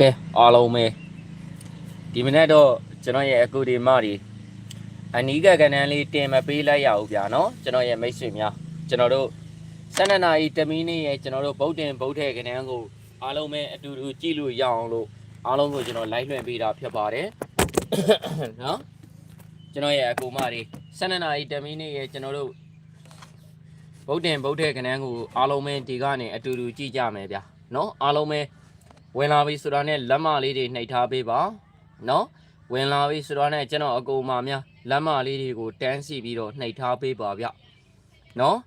ကဲအားလုံးပဲဒီမနေ့တော့ကျွန်တော်ရဲ့အကူဒီမတွေအနီးကကနန်းလေးတင်မပေးလိုက်ရဘူးဗျာနော်ကျွန်တော်ရဲ့မိတ်ဆွေများကျွန်တော်တို့12နာရီတမီးနေ့ရဲ့ကျွန်တော်တို့ဗုဒ္ဓင်ဗုဒ္ဓရဲ့ကနန်းကိုအားလုံးပဲအတူတူကြည့်လို့ရအောင်လို့အားလုံးကိုကျွန်တော်လိုက်လွှင့်ပေးတာဖြစ်ပါတယ်နော်ကျွန်တော်ရဲ့အကူမတွေ12နာရီတမီးနေ့ရဲ့ကျွန်တော်တို့ဗုဒ္ဓင်ဗုဒ္ဓရဲ့ကနန်းကိုအားလုံးပဲဒီကနေအတူတူကြည့်ကြမယ်ဗျာနော်အားလုံးပဲ ဝင်လာပြီဆိုတာနဲ့လက်မလေးတွေနှိပ်ထားပေးပါနော်ဝင်လာပြီဆိုတာနဲ့ကျွန်တော်အကူအမများလက်မလေးတွေကိုတန်းစီပြီးတော့နှိပ်ထားပေးပါဗျနော်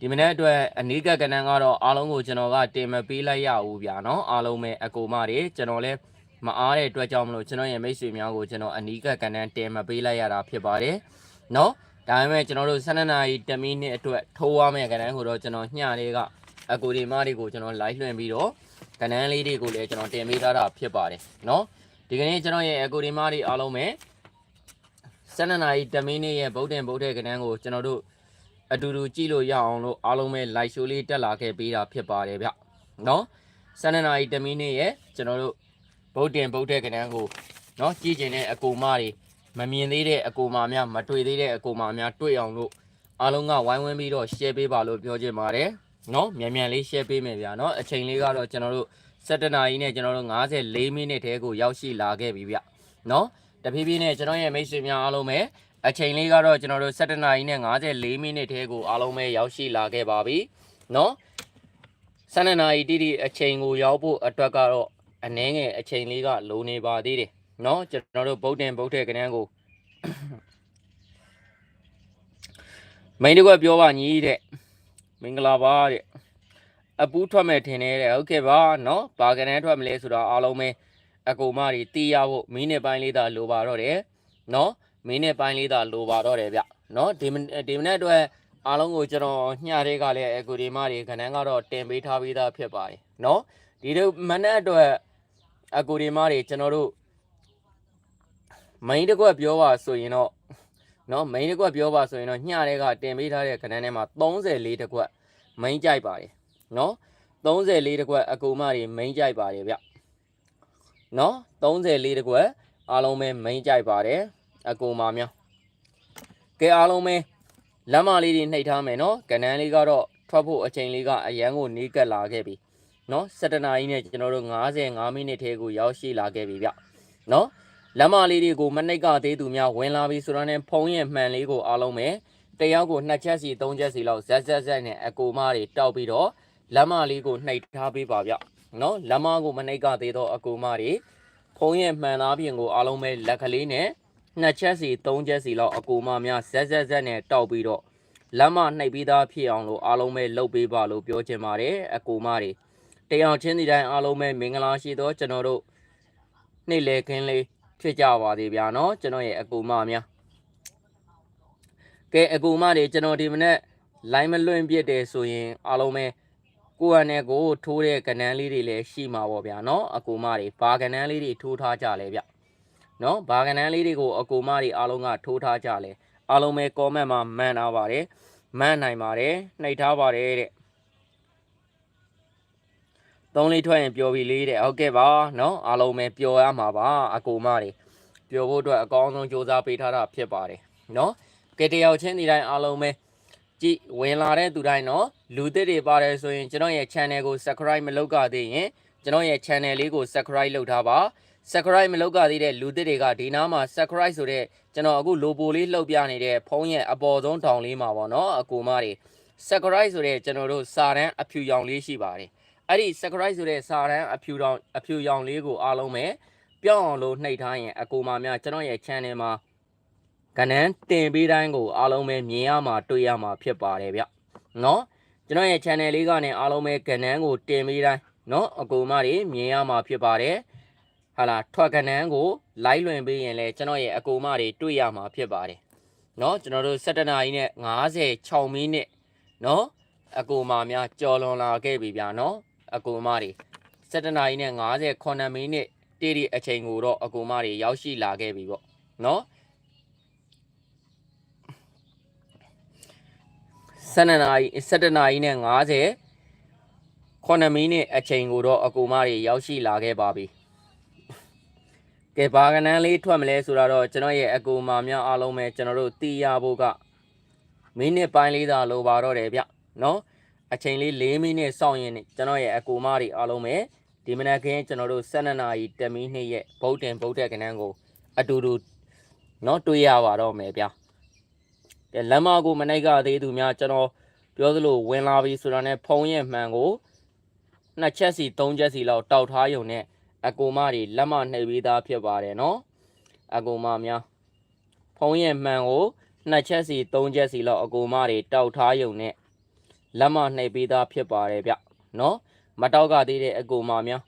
ဒီမနေ့အတွက်အနီးကပ်ကနန်းကတော့အားလုံးကိုကျွန်တော်ကတင်မပေးလိုက်ရဘူးဗျာနော်အားလုံးပဲအကူအမတွေကျွန်တော်လည်းမအားတဲ့အတွက်ကြောင့်မလို့ကျွန်တော်ရဲ့မိတ်ဆွေများကိုကျွန်တော်အနီးကပ်ကနန်းတင်မပေးလိုက်ရတာဖြစ်ပါတယ်နော်ဒါပေမဲ့ကျွန်တော်တို့12နာရီ10မိနစ်အတွက်ထိုးရမယ့်ကနန်းကိုတော့ကျွန်တော်ညလေးကအကူဒီမတွေကိုကျွန်တော် live လွှင့်ပြီးတော့ ကဏ္ဍလေးတွေကိုလည်းကျွန်တော်တင်ပေးထားတာဖြစ်ပါတယ်เนาะဒီကနေ့ကျွန်တော်ရဲ့အကူဒီမားတွေအားလုံးပဲ12နာရီ10မိနစ်ရဲ့ဗုဒ္ဓင်ဗုဒ္ဓရဲ့ကဏ္ဍကိုကျွန်တော်တို့အတူတူကြည့်လို့ရအောင်လို့အားလုံးပဲ live show လေးတက်လာခဲ့ပေးတာဖြစ်ပါတယ်ဗျเนาะ12နာရီ10မိနစ်ရဲ့ကျွန်တော်တို့ဗုဒ္ဓင်ဗုဒ္ဓရဲ့ကဏ္ဍကိုเนาะကြည့်ကျင်တဲ့အကူမတွေမမြင်သေးတဲ့အကူမများမတွေ့သေးတဲ့အကူမများတွေ့အောင်လို့အားလုံးကဝိုင်းဝန်းပြီးတော့ share ပေးပါလို့ပြောချင်ပါတယ် နော်မြန်မြန်လေး share ပေးမယ်ဗျာနော်အချိန်လေးကတော့ကျွန်တော်တို့7နာရီနဲ့ကျွန်တော်တို့54မိနစ်တည်းကိုရောက်ရှိလာခဲ့ပြီဗျနော်တဖြည်းဖြည်းနဲ့ကျွန်တော်ရဲ့မိတ်ဆွေများအားလုံးပဲအချိန်လေးကတော့ကျွန်တော်တို့7နာရီနဲ့54မိနစ်တည်းကိုအားလုံးပဲရောက်ရှိလာခဲ့ပါပြီနော်7နာရီတိတိအချိန်ကိုရောက်ဖို့အတွက်ကတော့အနည်းငယ်အချိန်လေးကလိုနေပါသေးတယ်နော်ကျွန်တော်တို့ဗုဒ္ဓင်ဗုဒ္ဓရဲ့ကဏ္ဍကိုမိန်တကွက်ပြောပါညီတဲ့ မင်္ဂလာပါတဲ့အပူးထွက်မယ်ထင်တယ်တဲ့ဟုတ်ကဲ့ပါနော်ဘာကနေထွက်မလဲဆိုတော့အားလုံးပဲအကူမတွေတီးရဖို့မင်းနဲ့ပိုင်းလေးသာလိုပါတော့တယ်နော်မင်းနဲ့ပိုင်းလေးသာလိုပါတော့တယ်ဗျနော်ဒီဒီမနေ့အတွက်အားလုံးကိုကျွန်တော်ညတွေကလည်းအကူဒီမတွေခဏန်းကတော့တင်ပေးထားပြီးသားဖြစ်ပါတယ်နော်ဒီတို့မနေ့အတွက်အကူဒီမတွေကျွန်တော်တို့မင်းတကွက်ပြောပါဆိုရင်တော့ နော်မိန်တစ်ကွက်ပြောပါဆိုရင်တော့ညတဲ့ကတင်ပေးထားတဲ့ခဏန်းထဲမှာ34တစ်ကွက်မိန်ကြိုက်ပါတယ်နော်34တစ်ကွက်အကူမတွေမိန်ကြိုက်ပါတယ်ဗျနော်34တစ်ကွက်အားလုံးပဲမိန်ကြိုက်ပါတယ်အကူမများကဲအားလုံးပဲလမ်းမလေးတွေနှိပ်ထားမယ်နော်ကဏန်းလေးကတော့ထွက်ဖို့အချိန်လေးကအရန်ကိုနီးကပ်လာခဲ့ပြီနော်7နာရီနဲ့ကျွန်တော်တို့55မိနစ်ထဲကိုရောက်ရှိလာခဲ့ပြီဗျနော် လက်မလေးတွေကိုမနှိပ်ကသေးသူများဝင်လာပြီဆိုတော့ ਨੇ ဖုံးရဲ့မှန်လေးကိုအားလုံးပဲတယောက်ကိုနှစ်ချက်စီသုံးချက်စီလောက်ဇက်ဇက်ဇက်နဲ့အကူမတွေတောက်ပြီးတော့လက်မလေးကိုနှိပ်ထားပေးပါဗျနော်လက်မကိုမနှိပ်ကသေးတော့အကူမတွေဖုံးရဲ့မှန်သားပြင်ကိုအားလုံးပဲလက်ကလေးနဲ့နှစ်ချက်စီသုံးချက်စီလောက်အကူမများဇက်ဇက်ဇက်နဲ့တောက်ပြီးတော့လက်မနှိပ်ပြီးသားဖြစ်အောင်လို့အားလုံးပဲလုပ်ပေးပါလို့ပြောချင်ပါတယ်အကူမတွေတယောက်ချင်းဒီတိုင်းအားလုံးပဲမင်္ဂလာရှိသောကျွန်တော်တို့နေ့လေခင်းလေး ဖြစ်ကြပါသေးဗျာနော်ကျွန်တော်ရဲ့အကူမများကဲအကူမတွေကျွန်တော်ဒီမနေ့လိုင်းမလွင့်ပြစ်တယ်ဆိုရင်အားလုံးပဲကိုယ်အနေကိုထိုးတဲ့ကဏ္ဍလေးတွေလည်းရှိမှာပေါ့ဗျာနော်အကူမတွေဘာကဏ္ဍလေးတွေထိုးထားကြလဲဗျနော်ဘာကဏ္ဍလေးတွေကိုအကူမတွေအားလုံးကထိုးထားကြလဲအားလုံးပဲ comment မှာမှန်ထားပါတယ်မှန်နိုင်ပါတယ်နှိပ်ထားပါတယ်တဲ့ သုံးလေးထွက်ရင်ပျော်ပြီလေးတဲ့ဟုတ်ကဲ့ပါနော်အားလုံးပဲပျော်ရမှာပါအကူမတွေပျော်ဖို့အတွက်အကောင်းဆုံးစူးစမ်းပေးထားတာဖြစ်ပါတယ်နော်ကဲတယောက်ချင်းဒီတိုင်းအားလုံးပဲကြည့်ဝင်လာတဲ့သူတိုင်းနော်လူသစ်တွေပါတယ်ဆိုရင်ကျွန်တော်ရဲ့ channel ကို subscribe မလုပ်ကြသေးရင်ကျွန်တော်ရဲ့ channel လေးကို subscribe လုပ်ထားပါ subscribe မလုပ်ကြသေးတဲ့လူသစ်တွေကဒီနားမှာ subscribe ဆိုတဲ့ကျွန်တော်အခု logo လေးလှုပ်ပြနေတဲ့ဖုန်းရဲ့အပေါ်ဆုံးတောင်လေးမှာပေါ့နော်အကူမတွေ subscribe ဆိုတဲ့ကျွန်တော်တို့စာတန်းအဖြူရောင်လေးရှိပါတယ် အဲ့ဒီ saccharide ဆိုတဲ့စာရန်အဖြူတောင်အဖြူရောင်လေးကိုအားလုံးပဲပြောင်းအောင်လို့နှိပ်ထားရင်အကူမာများကျွန်တော်ရဲ့ channel မှာကဏ္ဍတင်ပေးတိုင်းကိုအားလုံးပဲမြင်ရမှာတွေ့ရမှာဖြစ်ပါတယ်ဗျနော်ကျွန်တော်ရဲ့ channel လေးကနေအားလုံးပဲကဏ္ဍကိုတင်ပေးတိုင်းနော်အကူမာတွေမြင်ရမှာဖြစ်ပါတယ်ဟာလာထွက်ကဏ္ဍကို လိုက်လွင်ပေးရင်လည်းကျွန်တော်ရဲ့အကူမာတွေတွေ့ရမှာဖြစ်ပါတယ်နော်ကျွန်တော်တို့7နာရီနဲ့56မိနစ်နော်အကူမာများကြော်လွန်လာခဲ့ပြီဗျာနော် အကူအမတွေ7နာရီနဲ့58မိနစ်တိတိအချိန်ကိုတော့အကူအမတွေရောက်ရှိလာခဲ့ပြီပေါ့နော်7နာရီ7နာရီနဲ့50 9မိနစ်အချိန်ကိုတော့အကူမတွေရောက်ရှိလာခဲ့ပါပြီ။ကဲဘာကနန်းလေးထွက်မလဲဆိုတော့ကျွန်တော်ရဲ့အကူမများအားလုံးပဲကျွန်တော်တို့တီးရဖို့ကမိနစ်ပိုင်းလေးသာလိုပါတော့တယ်ဗျ။နော်။ အချိန်လေး၄မိနစ်စောင့်ရင်ကျွန်တော်ရဲ့အကူမတွေအားလုံးပဲဒီမနက်ခင်းကျွန်တော်တို့12နာရီတမီနှစ်ရဲ့ဗုဒ္ဓင်ဗုဒ္ဓကနန်းကိုအတူတူနော်တွေ့ရပါတော့မယ်ဗျကဲလမ်းမကိုမနိုင်ကသေးသူများကျွန်တော်ပြောသလိုဝင်လာပြီဆိုတာနဲ့ဖုံးရဲ့မှန်ကိုနှစ်ချက်စီသုံးချက်စီလောက်တောက်ထားယုံနဲ့အကူမတွေလက်မနှိပ်ပေးသားဖြစ်ပါတယ်နော်အကူမများဖုံးရဲ့မှန်ကိုနှစ်ချက်စီသုံးချက်စီလောက်အကူမတွေတောက်ထားယုံနဲ့ လက်မနှိပ်ပေးသားဖြစ်ပါတယ်ဗျနော်မတောက်ကသေးတဲ့အကူမများ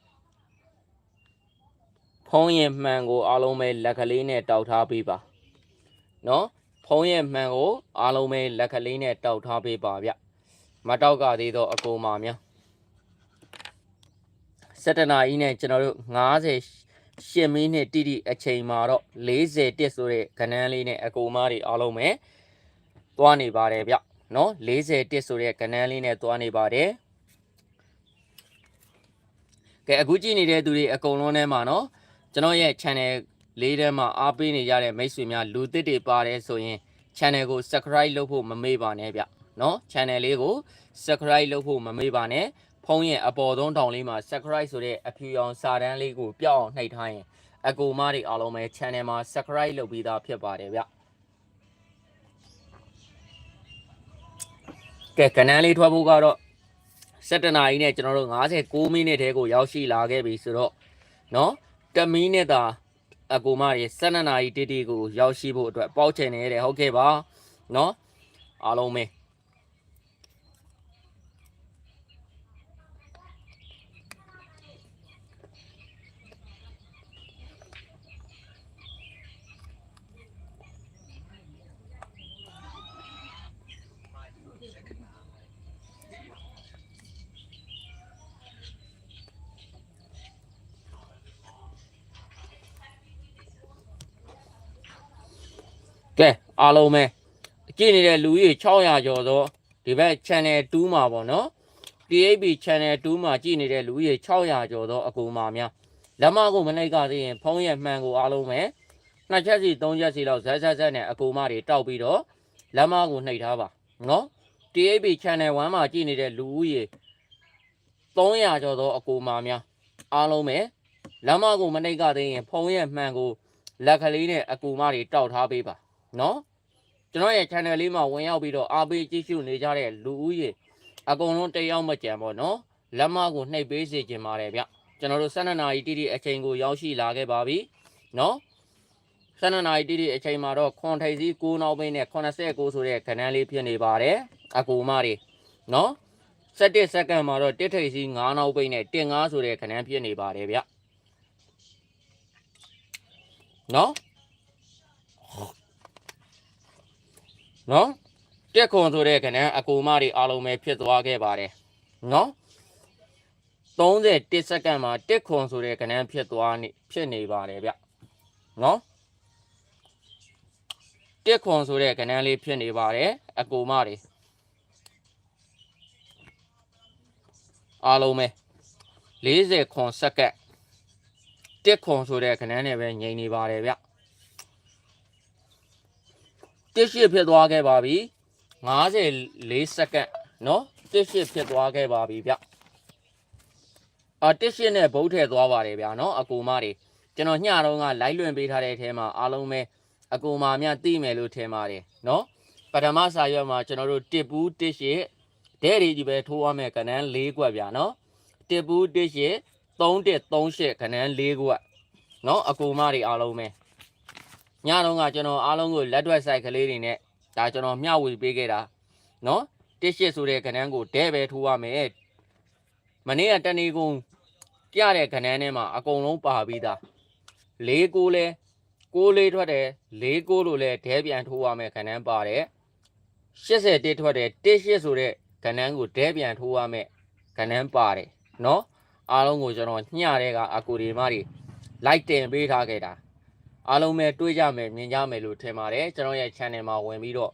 ဖုံးရဲ့မှန်ကိုအားလုံးပဲလက်ကလေးနဲ့တောက်ထားပေးပါနော်ဖုံးရဲ့မှန်ကိုအားလုံးပဲလက်ကလေးနဲ့တောက်ထားပေးပါဗျမတောက်ကသေးတော့အကူမများ7နာရီနဲ့ကျွန်တော်တို့58မိနစ်တိတိအချိန်မှာတော့40တက်ဆိုတဲ့ခဏန်းလေးနဲ့အကူမားတွေအားလုံးပဲသွားနေပါတယ်ဗျ နော်40တက်ဆိုတဲ့ခဏန်းလေးနဲ့သွားနေပါတယ်ကဲအခုကြည့်နေတဲ့သူတွေအကုန်လုံးထဲမှာနော်ကျွန်တော်ရဲ့ channel လေးထဲမှာအားပေးနေကြတဲ့မိတ်ဆွေများလူသစ်တွေပါတယ်ဆိုရင် channel ကို subscribe လုပ်ဖို့မမေ့ပါနဲ့ဗျနော် channel လေးကို subscribe လုပ်ဖို့မမေ့ပါနဲ့ဖုံးရဲ့အပေါ်သုံးတောင်လေးမှာ subscribe ဆိုတဲ့အဖြူရောင်စာတန်းလေးကိုပြောက်အောင်နှိပ်ထားရင်အကူမတွေအားလုံးပဲ channel မှာ subscribe လုပ်ပြီးသားဖြစ်ပါတယ်ဗျ ကဲကနန်းလေးထွက်ဖို့ကတော့7နာရီနဲ့ကျွန်တော်တို့56မိနစ်တည်းကိုရောက်ရှိလာခဲ့ပြီဆိုတော့เนาะ1မိနစ်သာအကူမတွေ7နာရီတိတိကိုရောက်ရှိဖို့အတွက်ပေါက်ချင်နေတယ်ဟုတ်ကဲ့ပါเนาะအားလုံးပဲ အားလုံးပဲကြည့်နေတဲ့လူကြီး600ကျော်သောဒီဘက် channel 2မှာပေါ့နော် THB channel 2မှာကြည့်နေတဲ့လူကြီး600ကျော်သောအကူမာများလက်မကိုမလိုက်ကသေးရင်ဖုံးရဲ့မှန်ကိုအားလုံးပဲနှစ်ချက်စီသုံးချက်စီလောက်ဇက်ဇက်ဇက်နဲ့အကူမတွေတောက်ပြီးတော့လက်မကိုနှိပ်ထားပါနော် THB channel 1မှာကြည့်နေတဲ့လူကြီး300ကျော်သောအကူမာများအားလုံးပဲလက်မကိုမလိုက်ကသေးရင်ဖုံးရဲ့မှန်ကိုလက်ကလေးနဲ့အကူမတွေတောက်ထားပေးပါ နော်ကျွန်တော်ရဲ့ channel လေးမှာဝင်ရောက်ပြီးတော့အားပေးကြည့်ရှုနေကြတဲ့လူဦးရေအကုန်လုံးတယောက်မကြံပေါ့နော်လက်မကိုနှိပ်ပေးစေချင်ပါတယ်ဗျကျွန်တော်တို့12နာရီတိတိအချိန်ကိုရောက်ရှိလာခဲ့ပါပြီနော်12နာရီတိတိအချိန်မှာတော့ခွန်ထိပ်စီး9နောက်ပိန်းနဲ့89ဆိုတဲ့ခဏန်းလေးဖြစ်နေပါတယ်အကူမတွေနော်17စက္ကန့်မှာတော့တစ်ထိပ်စီး9နောက်ပိန်းနဲ့15ဆိုတဲ့ခဏန်းဖြစ်နေပါတယ်ဗျနော် နော်တက်ခွန်ဆိုတဲ့ကဏ္ဍအကူမတွေအားလုံးပဲဖြစ်သွားခဲ့ပါတယ်နော်31စက္ကန့်မှာတက်ခွန်ဆိုတဲ့ကဏ္ဍဖြစ်သွားနေဖြစ်နေပါတယ်ဗျနော်တက်ခွန်ဆိုတဲ့ကဏ္ဍလေးဖြစ်နေပါတယ်အကူမတွေအားလုံးပဲ40ခွန်စက္ကန့်တက်ခွန်ဆိုတဲ့ကဏ္ဍနဲ့ပဲငြိမ်နေပါတယ်ဗျ တစ်ရှစ်ဖြစ်သွားခဲ့ပါပြီ54စက္ကန့်เนาะတစ်ရှစ်ဖြစ်သွားခဲ့ပါပြီဗျအာတစ်ရှစ်နဲ့ဗုတ်ထည့်သွားပါတယ်ဗျာเนาะအကူမတွေကျွန်တော်ညတော့ကလိုက်လွင်ပေးထားတဲ့အထဲမှာအားလုံးပဲအကူမများသိမယ်လို့ထင်ပါတယ်เนาะပထမစာရွက်မှာကျွန်တော်တို့တစ်ပူးတစ်ရှစ်တဲ့ရီကြီးပဲထိုးရမယ်ကဏ္ဍ၄ကွက်ဗျာเนาะတစ်ပူးတစ်ရှစ်3တစ်3ရှစ်ကဏ္ဍ၄ကွက်เนาะအကူမတွေအားလုံးပဲ ညတော့ကကျွန်တော်အားလုံးကိုလက်တွက်ဆိုင်ကလေးတွေနဲ့ဒါကျွန်တော်မျှဝေပေးခဲ့တာနော်တစ်ရှစ်ဆိုတဲ့ခဏန်းကိုဒဲပဲထိုးရမယ်မနေ့ကတနေ့ကုန်ကြတဲ့ခဏန်းထဲမှာအကုန်လုံးပါပြီးသား၄ကိုလဲကိုလေးထွက်တယ်၄ကိုလို့လဲဒဲပြန်ထိုးရမယ်ခဏန်းပါတယ်80တိထွက်တယ်တစ်ရှစ်ဆိုတဲ့ခဏန်းကိုဒဲပြန်ထိုးရမယ်ခဏန်းပါတယ်နော်အားလုံးကိုကျွန်တော်ညှတဲ့ကအကူဒီမတွေလိုက်တင်ပေးထားခဲ့တာ အားလုံးပဲတွေးကြမယ်မြင်ကြမယ်လို့ထင်ပါတယ်ကျွန်တော်ရဲ့ channel မှာဝင်ပြီးတော့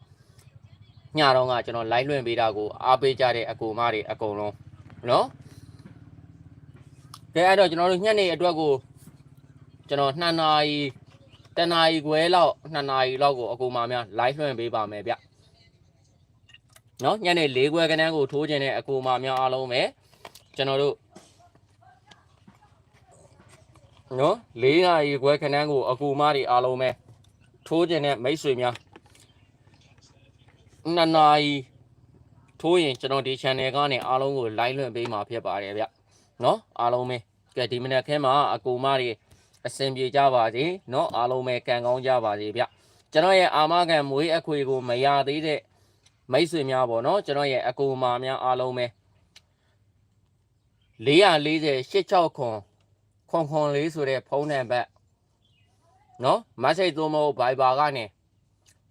ညတော့ကကျွန်တော် live လွှင့်ပေးတာကိုအားပေးကြတဲ့အကူမတွေအကုန်လုံးနော်ကဲအဲ့တော့ကျွန်တော်တို့ညနေအတွက်ကိုကျွန်တော်2နာရီတနာရီခွဲလောက်2နာရီလောက်ကိုအကူမများ live လွှင့်ပေးပါမယ်ဗျနော်ညနေ၄ခွဲကနန်းကိုထိုးခြင်းတဲ့အကူမများအားလုံးပဲကျွန်တော်တို့ နော်၄နာရီခွဲခဏန်းကိုအကူမတွေအားလုံးပဲထိုးခြင်းနဲ့မိတ်ဆွေများ၂နာရီထိုးရင်ကျွန်တော်ဒီ channel ကနေအားလုံးကို live လွှင့်ပေးမှာဖြစ်ပါတယ်ဗျနော်အားလုံးပဲကဲဒီမနက်ခင်းမှာအကူမတွေအဆင်ပြေကြပါစေနော်အားလုံးပဲကံကောင်းကြပါစေဗျကျွန်တော်ရဲ့အာမခံမွေးအခွေကိုမရသေးတဲ့မိတ်ဆွေများပေါ့နော်ကျွန်တော်ရဲ့အကူအမများအားလုံးပဲ448ခွန် ခွန်ခွန်လေးဆိုတဲ့ဖုန်းနံပါတ်နော်မက်ဆေ့သွင်းမို့ဗိုင်ဘာကနေ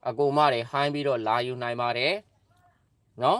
အကူမတွေဟိုင်းပြီးတော့လာယူနိုင်ပါတယ်နော်